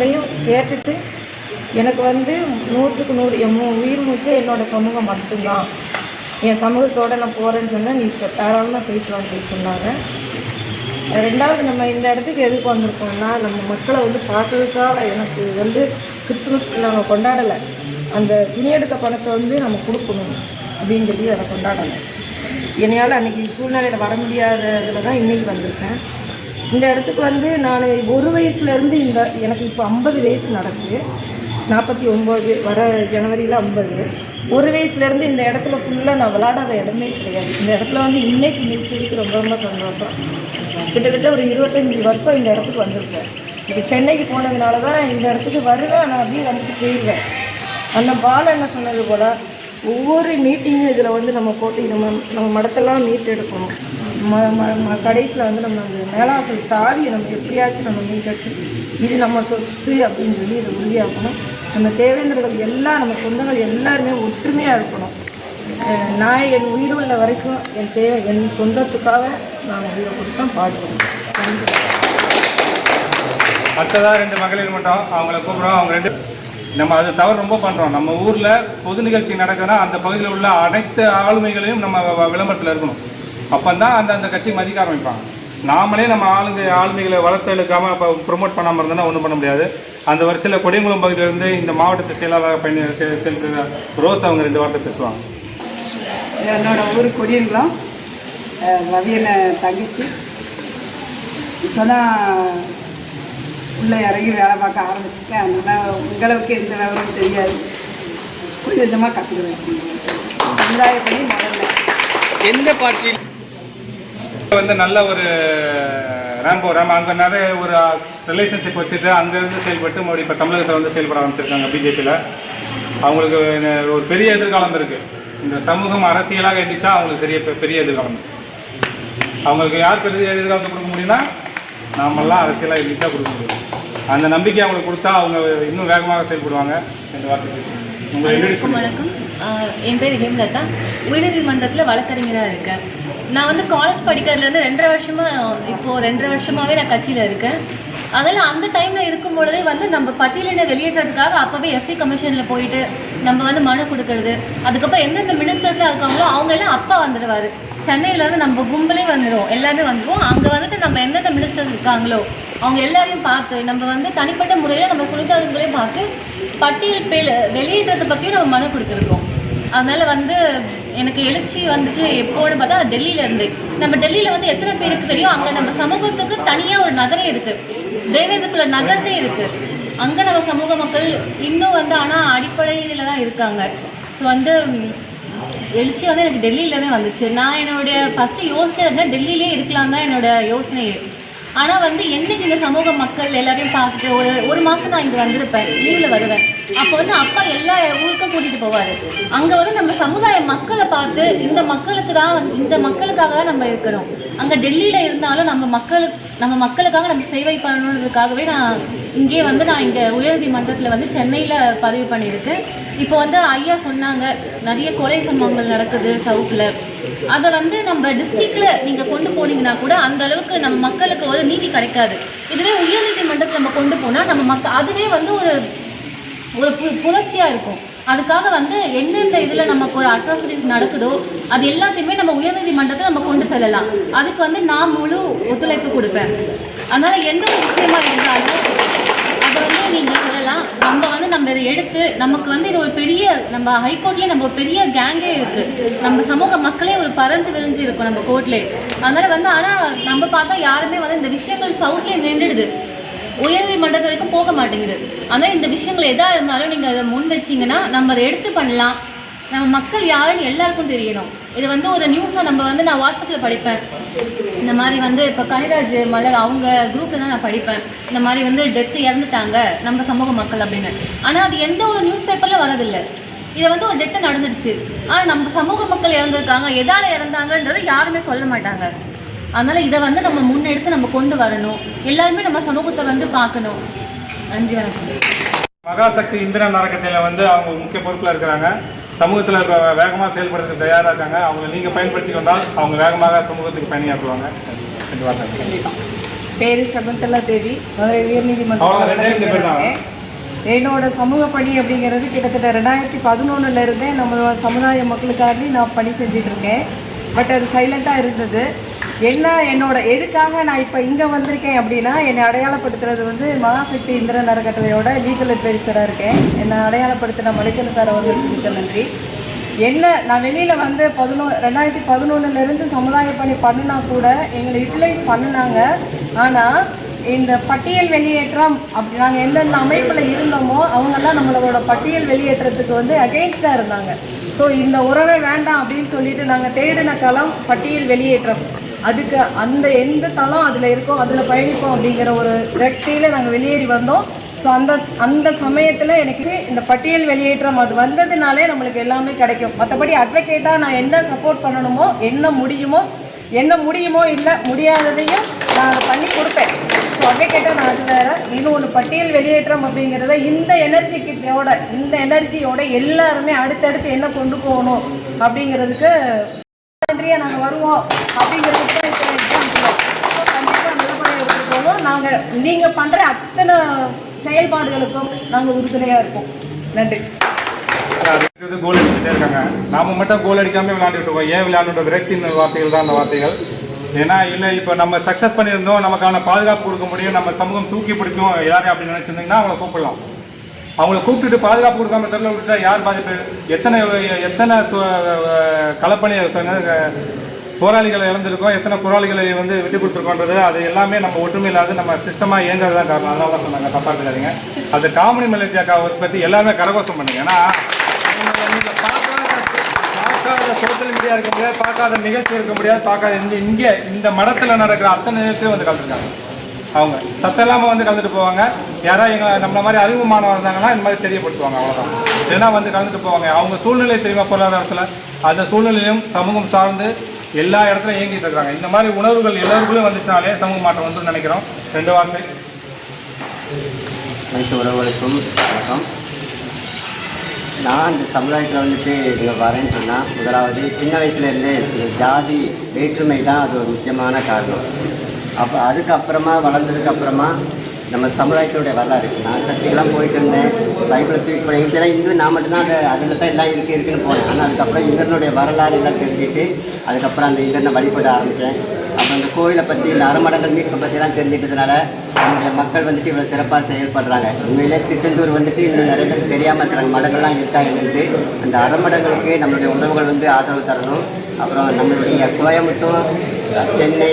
ரெண்டையும் கேட்டுட்டு எனக்கு வந்து நூற்றுக்கு நூறு என் உயிர் மூச்சே என்னோட சமூகம் மட்டும்தான். என் சமூகத்தோட நான் போகிறேன்னு சொன்னால் நீ இப்போ தாராளமாக போயிட்டு வான்னு சொல்லி சொன்னாங்க. ரெண்டாவது நம்ம இந்த இடத்துக்கு எதுக்கு வந்திருக்கோம்னா நம்ம மக்களை வந்து பார்க்கறதுக்காக எனக்கு வந்து கிறிஸ்துமஸ்க்கு நாங்கள் கொண்டாடலை. அந்த துணி எடுத்த பணத்தை வந்து நம்ம கொடுக்கணும் அப்படின்னு சொல்லி அதை கொண்டாடலை. என்னையால் அன்றைக்கி சூழ்நிலையில் வர முடியாததில் தான் இன்றைக்கி வந்திருக்கேன். இந்த இடத்துக்கு வந்து நான் ஒரு வயசுலேருந்து இந்த எனக்கு இப்போ ஐம்பது வயசு நடக்குது. நாற்பத்தி ஒம்பது வர ஜனவரியில் ஐம்பது. ஒரு வயசுலேருந்து இந்த இடத்துல ஃபுல்லாக நான் விளாடாத இடமே கிடையாது. இந்த இடத்துல வந்து இன்னைக்கு மிதிச்சதுக்கு ரொம்ப ரொம்ப சந்தோஷம். கிட்டத்தட்ட ஒரு இருபத்தஞ்சி வருஷம் இந்த இடத்துக்கு வந்திருக்கேன். இப்போ சென்னைக்கு போனதுனால தான் இந்த இடத்துக்கு வருவேன். நான் அப்படியே வந்துட்டு போயிடுவேன் அந்த பால் என்ன சொன்னது போல் ஒவ்வொரு மீட்டிங்கும் இதில் வந்து நம்ம போட்டு நம்ம நம்ம மடத்தெல்லாம் மீட் எடுக்கணும். ம ம ம கடைசியில் வந்து நம்ம அந்த மேலாசல் சாவியை நம்ம எப்படியாச்சும் நம்ம மீட்டெடுத்து இது நம்ம சொத்து அப்படின்னு சொல்லி இதை உறுதியாக்கணும். நம்ம தேவேந்திரர்கள் எல்லாம் நம்ம சொந்தங்கள் எல்லாருமே ஒற்றுமையாக இருக்கணும். நான் என் உயிருள்ள வரைக்கும் என் தேவை என் சொந்தத்துக்காக நான் உயிரை கொடுத்தேன் பாடுவேன் நன்றி. அடுத்ததாக ரெண்டு மகளிர் மட்டும் அவங்கள கூப்பிடுறோம். அவங்க ரெண்டு நம்ம அது தவறு ரொம்ப பண்ணுறோம் நம்ம ஊரில் பொது நிகழ்ச்சி நடக்குதுன்னா அந்த பகுதியில் உள்ள அனைத்து ஆளுமைகளையும் நம்ம விளம்பரத்தில் இருக்கணும். அப்போ தான் அந்த அந்த கட்சி மதிக்க ஆரம்பிப்பாங்க நாமளே நம்ம ஆளுங்க ஆளுமைகளை வளர்த்து எழுக்காமல் இப்போ ப்ரொமோட் பண்ணாமல் இருந்தோம்னா ஒன்றும் பண்ண முடியாது. அந்த வரிசையில் கொடியங்குளம் பகுதியிலேருந்து இந்த மாவட்டத்து செயலாளர் பயணி செ- செல்கிற ரோஸ் அவங்க ரெண்டு வார்த்தை பேசுவாங்க. என்னோட ஊர் கொடியங்குளம். ரவியன தங்கச்சி. இப்போ தான் உள்ளே இறங்கி வேலை பார்க்க ஆரம்பிச்சிட்டேன் அதனால் உங்களுக்கு எந்த விவரமும் தெரியாது. கொஞ்சம் கொஞ்சமாக கற்றுக்கிறேன் சமுதாய பணி முதல்ல எந்த பார்ட்டியில் வந்து நல்ல ஒரு ரேம்போ ரேம் அங்கே நிறைய ஒரு ரிலேஷன்ஷிப் வச்சுட்டு அங்கேருந்து செயல்பட்டு மறுபடியும் இப்போ தமிழகத்தில் வந்து செயல்பட ஆரம்பிச்சிருக்காங்க பிஜேபியில் அவங்களுக்கு ஒரு பெரிய எதிர்காலம் இருக்குது இந்த சமூகம் அரசியலாக எந்திரிச்சா அவங்களுக்கு பெரிய பெரிய எதிர்காலம். அவங்களுக்கு யார் பெரிய எதிர்காலத்தை கொடுக்க முடியும்னா நாமெல்லாம் அரசியலாக எந்திரிச்சா கொடுக்க முடியும். அந்த நம்பிக்கை அவங்களுக்கு கொடுத்தா அவங்க இன்னும் வேகமாக செயல்படுவாங்க இந்த வார்த்தை. வணக்கம். என் பேர் ஹேம்லதா. உயர்நீதிமன்றத்தில் வழக்கறிஞராக இருக்கேன். நான் வந்து காலேஜ் படிக்கிறதுலேருந்து ரெண்டரை வருஷமாக இப்போது ரெண்டரை வருஷமாகவே நான் கட்சியில் இருக்கேன். அதனால் அந்த டைமில் இருக்கும் பொழுதே வந்து நம்ம பட்டியலினை வெளியேற்றதுக்காக அப்போவே எஸ்சி கமிஷனில் போயிட்டு நம்ம வந்து மனு கொடுக்கறது. அதுக்கப்புறம் எந்தெந்த மினிஸ்டர்ஸ்லாம் இருக்காங்களோ அவங்க எல்லாம் அப்பா வந்துடுவார். சென்னையிலேருந்து நம்ம கும்பலே வந்துடும் எல்லாருமே வந்துடுவோம் அங்கே வந்துட்டு நம்ம எந்தெந்த மினிஸ்டர்ஸ் இருக்காங்களோ அவங்க எல்லாரையும் பார்த்து நம்ம வந்து தனிப்பட்ட முறையில் நம்ம சுனிதாங்களையும் பார்த்து பட்டியல் பேல வெளியிடுறதை பற்றியும் நம்ம மனு கொடுத்துருக்கோம். அதனால் வந்து எனக்கு எழுச்சி வந்துச்சு எப்போன்னு பார்த்தா டெல்லியில இருந்து. நம்ம டெல்லியில வந்து எத்தனை பேருக்கு தெரியும்? அங்க நம்ம சமூகத்துக்கு தனியா ஒரு நகரே இருக்கு. தேவேந்திரக்குள்ள நகர்னே இருக்கு. அங்க நம்ம சமூக மக்கள் இன்னும் வந்து ஆனா அடிப்படையில தான் இருக்காங்க. ஸோ வந்து எழுச்சி வந்து எனக்கு டெல்லியில தான் வந்துச்சு. நான் என்னுடைய ஃபர்ஸ்ட் யோசிச்சதுன்னா டெல்லியிலே இருக்கலாம் தான் என்னோட யோசனையே. ஆனால் வந்து என்னைக்கு இந்த சமூக மக்கள் எல்லாரையும் பார்த்துட்டு ஒரு ஒரு மாதம் நான் இங்கே வந்திருப்பேன் லீவில் வருவேன். அப்போ வந்து அப்பா எல்லா ஊருக்கும் கூட்டிகிட்டு போவார். அங்கே வந்து நம்ம சமுதாய மக்களை பார்த்து இந்த மக்களுக்கு தான் வந்து இந்த மக்களுக்காக தான் நம்ம இருக்கிறோம். அங்கே டெல்லியில் இருந்தாலும் நம்ம மக்களுக்கு நம்ம மக்களுக்காக நம்ம சேவை பண்ணணுன்றதுக்காகவே நான் இங்கே வந்து நான் இங்கே உயர்நீதிமன்றத்தில் வந்து சென்னையில் பதிவு பண்ணியிருக்கேன். இப்போ வந்து ஐயா சொன்னாங்க நிறைய கொலை சம்பவங்கள் நடக்குது சவுத்தில். அதை வந்து நம்ம டிஸ்ட்ரிக்ட்ல நீங்க கொண்டு போனீங்கன்னா கூட அந்த அளவுக்கு நம்ம மக்களுக்கு ஒரு நீதி கிடைக்காது. இதுவே உயர்நீதிமன்றத்தில் நம்ம கொண்டு போனா நம்ம மக்க அதுவே வந்து ஒரு ஒரு பு புரட்சியா இருக்கும். அதுக்காக வந்து எந்தெந்த இதில் நமக்கு ஒரு அட்ராசிட்டிஸ் நடக்குதோ அது எல்லாத்தையுமே நம்ம உயர்நீதிமன்றத்தை நம்ம கொண்டு செல்லலாம். அதுக்கு வந்து நான் முழு ஒத்துழைப்பு கொடுப்பேன். அதனால் எந்த ஒரு விஷயமா இருந்தாலும் அதை வந்து நீங்கள் சொல்லலாம் நம்ம வந்து நம்ம இதை எடுத்து நமக்கு வந்து இது ஒரு பெரிய நம்ம ஹைகோர்ட்லேயே நம்ம பெரிய கேங்கே இருக்கு. நம்ம சமூக மக்களே ஒரு பறந்து விரிஞ்சு இருக்கும் நம்ம கோர்ட்லேயே அதனால வந்து ஆனால் நம்ம பார்த்தா யாருமே வந்து இந்த விஷயங்கள் சவுட்லயே நின்றுடுது. மன்றத்து வரைக்கும் போக மாட்டேங்குது. ஆனால் இந்த விஷயங்கள் எதாக இருந்தாலும் நீங்கள் அதை முன் வச்சீங்கன்னா நம்ம அதை எடுத்து பண்ணலாம். நம்ம மக்கள் யாருன்னு எல்லாருக்கும் தெரியணும். இது வந்து ஒரு நியூஸாக நம்ம வந்து நான் வாட்ஸ்அப்பில் படிப்பேன். இந்த மாதிரி வந்து இப்போ கனிராஜ் மலர் அவங்க குரூப்பில் தான் நான் படிப்பேன். இந்த மாதிரி வந்து டெத்து இறந்துட்டாங்க நம்ம சமூக மக்கள் அப்படின்னு. ஆனால் அது எந்த ஒரு நியூஸ் பேப்பரில் வரதில்லை இதை வந்து ஒரு டெத்து நடந்துடுச்சு. ஆனால் நம்ம சமூக மக்கள் இறந்துருக்காங்க. எதால் இறந்தாங்கன்றதை யாருமே சொல்ல மாட்டாங்க. அதனால் இதை வந்து நம்ம முன்னெடுத்து நம்ம கொண்டு வரணும். எல்லாருமே நம்ம சமூகத்தை வந்து பார்க்கணும். நன்றி வணக்கம். மகாசக்தி இந்திரன் அறக்கட்டளையில் வந்து அவங்க முக்கிய பொறுப்பில் இருக்கிறாங்க. சமூகத்தில் இப்போ வேகமாக செயல்படுறதுக்கு தயாராக இருக்காங்க. அவங்களை நீங்கள் பயன்படுத்தி கொண்டால் அவங்க வேகமாக சமூகத்துக்கு பயணியாற்றுவாங்க. பேர் சகுந்தலா தேவி மதுரை உயர்நீதிமன்றம். என்னோட சமூக பணி அப்படிங்கிறது கிட்டத்தட்ட ரெண்டாயிரத்தி பதினொன்னுல இருந்தே நம்ம சமுதாய மக்களுக்காண்டி நான் பணி செஞ்சுட்டு இருக்கேன். பட் அது சைலண்ட்டாக இருந்தது. என்ன என்னோட எதுக்காக நான் இப்போ இங்கே வந்திருக்கேன் அப்படின்னா என்னை அடையாளப்படுத்துறது வந்து மகாசக்தி இந்திரன் அறக்கட்டளையோட லீகல் அட்வைசராக இருக்கேன். என்னை அடையாளப்படுத்தின மலைக்கல் சார் அவர்களுக்கு மிக்க நன்றி. என்ன நான் வெளியில் வந்து பதினோ ரெண்டாயிரத்தி பதினொன்றுலேருந்து சமுதாய பணி பண்ணினா கூட எங்களை யூட்டிலைஸ் பண்ணினாங்க. ஆனால் இந்த பட்டியல் வெளியேற்றம் அப்படி நாங்கள் எந்தெந்த அமைப்பில் இருந்தோமோ அவங்கெல்லாம் நம்மளோட பட்டியல் வெளியேற்றத்துக்கு வந்து அகெயின்ஸ்டாக இருந்தாங்க. ஸோ இந்த உறவை வேண்டாம் அப்படின்னு சொல்லிட்டு நாங்கள் தேடின களம் பட்டியல் வெளியேற்றம். அதுக்கு அந்த எந்த தளம் அதில் இருக்கோ அதில் பயணிப்போம் அப்படிங்கிற ஒரு விரக்தியில் நாங்கள் வெளியேறி வந்தோம். ஸோ அந்த அந்த சமயத்தில் எனக்கு இந்த பட்டியல் வெளியேற்றம் அது வந்ததுனாலே நம்மளுக்கு எல்லாமே கிடைக்கும். மற்றபடி அட்வொகேட்டாக நான் என்ன சப்போர்ட் பண்ணணுமோ என்ன முடியுமோ என்ன முடியுமோ இல்லை முடியாததையும் நான் அதை பண்ணி கொடுப்பேன். ஸோ அட்வொகேட்டாக நான் அது வேறு. இன்னொன்று பட்டியல் வெளியேற்றம் அப்படிங்கிறத இந்த எனர்ஜிக்கோட இந்த எனர்ஜியோட எல்லாருமே அடுத்தடுத்து என்ன கொண்டு போகணும் அப்படிங்கிறதுக்கு நன்றியாக நாங்கள் வருவோம் அப்படிங்கிறதுக்கு தான் இப்போ எக்ஸாம்பிள் ஸோ கண்டிப்பாக நல்லபடியாக எடுத்துகிட்டு போவோம் நாங்கள் நீங்கள் பண்ணுற அத்தனை செயல்பாடுகளுக்கும் நாங்கள் உறுதுணையாக இருப்போம் நன்றி. கோல் அடிச்சுட்டே இருக்காங்க. நாம மட்டும் கோல் அடிக்காம விளையாண்டுட்டு இருக்கோம். ஏன் விளையாண்டு விரக்தின் வார்த்தைகள் தான் அந்த வார்த்தைகள். ஏன்னா இல்லை இப்போ நம்ம சக்ஸஸ் பண்ணியிருந்தோம். நமக்கான பாதுகாப்பு கொடுக்க முடியும். நம்ம சமூகம் தூக்கி பிடிக்கும். எல்லாரையும் அப்படின்னு நினச்சிருந்தீங்கன்னா அவங்கள கூப்பிடலாம். அவங்கள கூப்பிட்டுட்டு பாதுகாப்பு கொடுக்காம தெருல விட்டுட்டா யார் பாதிப்பு? எத்தனை எத்தனை கலப்பணி போராளிகளை இழந்திருக்கோம். எத்தனை போராளிகளை வந்து விட்டு கொடுத்துருக்கோன்றது அது எல்லாமே நம்ம ஒற்றுமை நம்ம சிஸ்டமாக இயங்குறது தான் காரணம். அதனால தான் சொன்னாங்க. தப்பாக இருக்காதீங்க அது காமெடி மலேசியாக்காவை பற்றி எல்லாமே கரகோஷம் பண்ணுங்க. ஏன்னா அவங்க பார்க்காத சோஷியல் மீடியா இருக்க முடியாது பார்க்காத நிகழ்ச்சி இருக்க முடியாது பார்க்காத இந்த இங்கே இந்த மடத்தில் நடக்கிற அத்தனை நிகழ்ச்சியும் வந்து கலந்துருக்காங்க. அவங்க. சத்தம் இல்லாமல் வந்து கலந்துட்டு போவாங்க. யாராவது எங்களை நம்மள மாதிரி அறிவு மாணவர் இருந்தாங்கன்னா இந்த மாதிரி தெரியப்படுத்துவாங்க. அவ்வளோதான் இல்லைன்னா வந்து கலந்துட்டு போவாங்க. அவங்க சூழ்நிலை தெரியுமா பொருளாதாரத்தில்? அந்த சூழ்நிலையும் சமூகம் சார்ந்து எல்லா இடத்துலையும் இயங்கிட்டு இருக்காங்க. இந்த மாதிரி உணர்வுகள் எல்லாருக்குள்ளேயும் வந்துச்சாலே சமூக மாற்றம் வந்து நினைக்கிறோம். ரெண்டு வார்த்தை. அனைத்து உறவுகளுக்கும் வணக்கம். நான் இந்த சமுதாயத்தில் வந்துட்டு இங்கே வரேன்னு சொன்னால் முதலாவது சின்ன வயசுலேருந்தே ஜாதி வேற்றுமை தான் அது ஒரு முக்கியமான காரணம். அப்போ அதுக்கப்புறமா வளர்ந்ததுக்கப்புறமா நம்ம சமுதாயத்தோடைய வரலாறு. நான் சர்ச்சைக்கெல்லாம் போயிட்டு இருந்தேன் பைபிளை தூக்கி போனேன் இங்கெல்லாம் இந்து நான் மட்டும்தான் அதை அதில் தான் எல்லாம் இருக்கு இருக்குன்னு போனேன். ஆனால் அதுக்கப்புறம் இந்திரனுடைய வரலாறு எல்லாம் தெரிஞ்சுட்டு அதுக்கப்புறம் அந்த இந்திரனை வழிபட ஆரம்பித்தேன் இந்த கோயிலை பற்றி இந்த அறமடங்கள் மீட்பை பற்றிலாம் தெரிஞ்சுக்கிட்டதுனால நம்முடைய மக்கள் வந்துட்டு இவ்வளோ சிறப்பாக செயல்படுறாங்க. உண்மையிலே திருச்செந்தூர் வந்துட்டு இன்னும் நிறைய பேருக்கு தெரியாமல் இருக்கிறாங்க. மடங்கள்லாம் இருக்காங்கன்னு அந்த அறமடங்களுக்கு நம்மளுடைய உணவுகள் வந்து ஆதரவு தரணும். அப்புறம் நம்மளுடைய கோயம்புத்தூர் சென்னை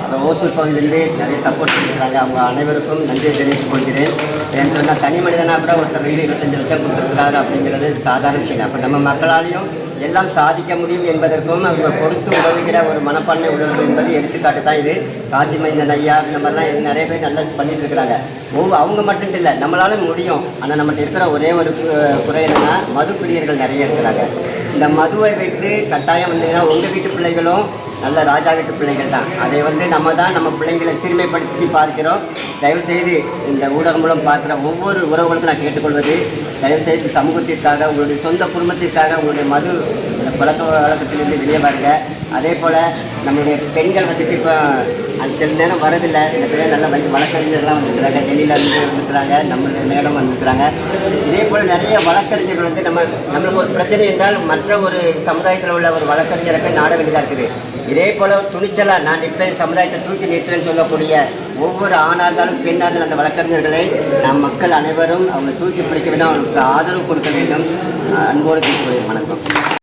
அப்புறம் ஓசூர் பகுதியிலேருந்து நிறைய சப்போர்ட் பண்ணியிருக்காங்க அவங்க அனைவருக்கும் நன்றி தெரிவித்துக் கொள்கிறேன். ஏன்னு சொன்னால் தனி மனிதனாக கூட ஒருத்தர் ரெண்டு இருபத்தஞ்சு லட்சம் கொடுத்துருக்கிறாரு அப்படிங்கிறது சாதாரண விஷயம். அப்போ நம்ம மக்களாலையும் எல்லாம் சாதிக்க முடியும் என்பதற்கும் அவங்க கொடுத்து உதவுகிற ஒரு மனப்பான்மை உள்ளவர்கள் என்பது எடுத்துக்காட்டு தான் இது. காசி மைந்தன் ஐயா இந்த மாதிரிலாம் நிறைய பேர் நல்லா பண்ணிட்டு இருக்கிறாங்க. ஒவ்வொரு அவங்க மட்டும் இல்லை நம்மளால முடியும். ஆனால் நம்மகிட்ட இருக்கிற ஒரே ஒரு குறை என்னன்னா மது பிரியர்கள் நிறைய இருக்கிறாங்க. இந்த மதுவை விட்டு கட்டாயம் வந்தீங்கன்னா உங்கள் வீட்டு பிள்ளைகளும் நல்ல ராஜா வீட்டு பிள்ளைகள் தான். அதை வந்து நம்ம தான் நம்ம பிள்ளைங்களை சிறுமைப்படுத்தி பார்க்கிறோம். தயவுசெய்து இந்த ஊடகம் மூலம் பார்க்குற ஒவ்வொரு உறவுகளுக்கும் நான் கேட்டுக்கொள்வது தயவுசெய்து சமூகத்திற்காக உங்களுடைய சொந்த குடும்பத்திற்காக உங்களுடைய மது இந்த பழக்க வழக்கத்திலிருந்து வெளியே பாருங்க அதே போல் நம்மளுடைய பெண்கள் வந்துட்டு இப்போ சில நேரம் வரதில்லை இந்த பேர் நல்லா வந்து வழக்கறிஞர்லாம் வந்துருக்குறாங்க. டெல்லியில் இருந்து வந்துருக்குறாங்க. நம்மளுடைய மேடம் வந்துருக்குறாங்க. இதே போல் நிறைய வழக்கறிஞர்கள் வந்து நம்ம நம்மளுக்கு ஒரு பிரச்சனை என்றால் மற்ற ஒரு சமுதாயத்தில் உள்ள ஒரு வழக்கறிஞரை போய் நாட வேண்டியதாக இருக்குது. இதே போல் துணிச்சலாக நான் நிற்பேன் சமுதாயத்தை தூக்கி நிறுத்துவேன்னு சொல்லக்கூடிய ஒவ்வொரு ஆணாக இருந்தாலும் பெண்ணாக இருந்தாலும் அந்த வழக்கறிஞர்களை நம் மக்கள் அனைவரும் அவங்க தூக்கி பிடிக்க வேண்டும். அவங்களுக்கு ஆதரவு கொடுக்க வேண்டும். அன்போடு கேட்கக்கூடிய வணக்கம்.